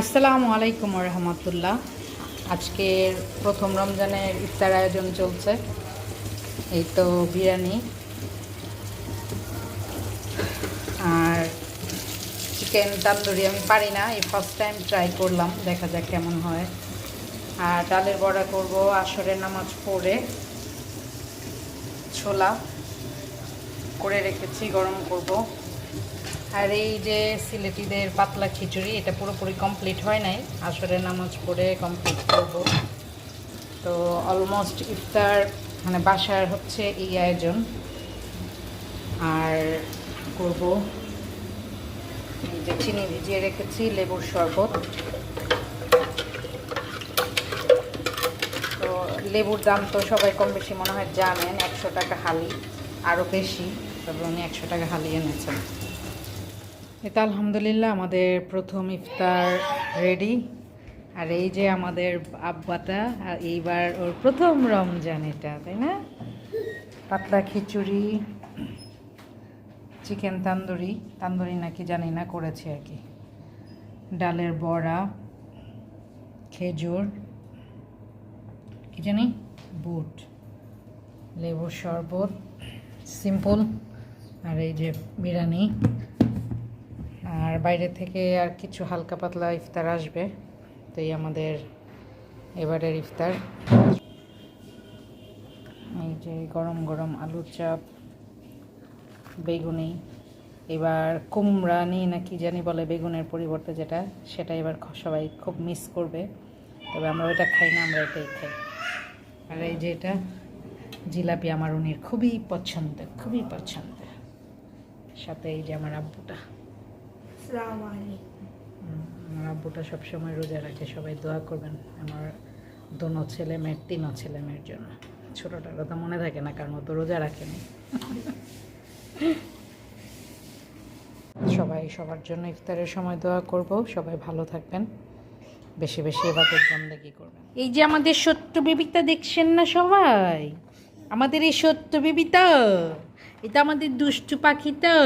আসসালামু আলাইকুম রহমতুল্লাহ। আজকের প্রথম রমজানের ইফতার আয়োজন চলছে। এই তো বিরিয়ানি। আর চিকেন তান্দুরি আমি পারি না, এই ফার্স্ট টাইম ট্রাই করলাম, দেখা যাক কেমন হয়। আর ডালের বড়া করব আসরের নামাজ পড়ে। ছোলা করে রেখেছি, গরম করব। আর এই যে সিলেটিদের পাতলা খিচুড়ি, এটা পুরোপুরি কমপ্লিট হয় নাই। আসরে নামাজ পড়ে কমপ্লিট করব। তো অলমোস্ট ইফতার মানে বাসার হচ্ছে এই আয়োজন। আর করব এই যে চিনি ভিজিয়ে রেখেছি, লেবুর শরবত। তো লেবুর দাম তো সবাই কম বেশি মনে হয় জানেন, একশো টাকা হালি। আরও বেশি, তবে উনি একশো টাকা হালি এনেছেন। এটা আলহামদুলিল্লাহ আমাদের প্রথম ইফতার রেডি আর এই যে আমাদের আব্বাটা, আর এইবার ওর প্রথম রমজান এটা, তাই না? পাতলা খিচুড়ি, চিকেন তান্দুরি তান্দুরি নাকি জানি না, করেছে আর কি। ডালের বড়া, খেজুর, কি জানি? বুট, লেবুর শরবত, সিম্পল। আর এই যে বিরিয়ানি। আর বাইরে থেকে আর কিছু হালকা পাতলা ইফতার আসবে। তো এই আমাদের এবারের ইফতার। এই যে গরম গরম আলুর চাপ, বেগুনি, এবার কুমড়ানি না কি জানি বলে বেগুনের পরিবর্তে যেটা, সেটা এবার সবাই খুব মিস করবে। তবে আমরা ওইটা খাই না, আমরা এটাই খাই। আর এই যে এটা, জিলাপি আমার উনির খুবই পছন্দ খুবই পছন্দ সাথে এই যে আমার আব্বুটা। আসসালামু আলাইকুম। আমার আব্বুটা সবসময় রোজা রাখে সবাই দোয়া করবেন। আমার দোনো ছেলে মেয়ের তিনও ছেলে মেয়ের জন্য। ছোটোটার কথা মনে থাকে না কারণ ও তো রোজা রাখেনি। সবাই সবার জন্য ইফতারের সময় দোয়া করব সবাই ভালো থাকবেন। বেশি বেশি এবারের বন্দেগি করবেন। এই যে আমাদের সত্য বিবিতা দেখছেন না সবাই? আমাদের এই সত্য বিবিতা এটা আমাদের দুষ্টু পাখি তো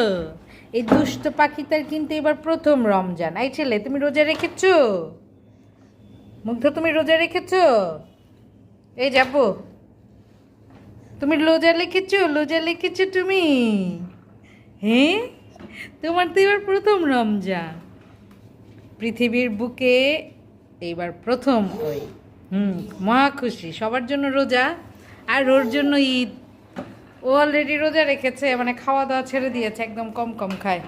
এই দুষ্ট পাখিটার কিন্তু এবার প্রথম রমজান। এই ছেলে, তুমি রোজা রেখেছ? মুগ্ধ, তুমি রোজা রেখেছ? এই যাব তুমি রোজা লিখেছো রোজা লিখেছো তুমি? হ্যাঁ? তোমার তো এবার প্রথম রমজান। পৃথিবীর বুকে এইবার প্রথম ওই। হুম, মহা খুশি। সবার জন্য রোজা আর ওর জন্য ঈদ। ও অলরেডি রোজা রেখেছে মানে খাওয়া দাওয়া ছেড়ে দিয়েছে একদম কম কম খায়।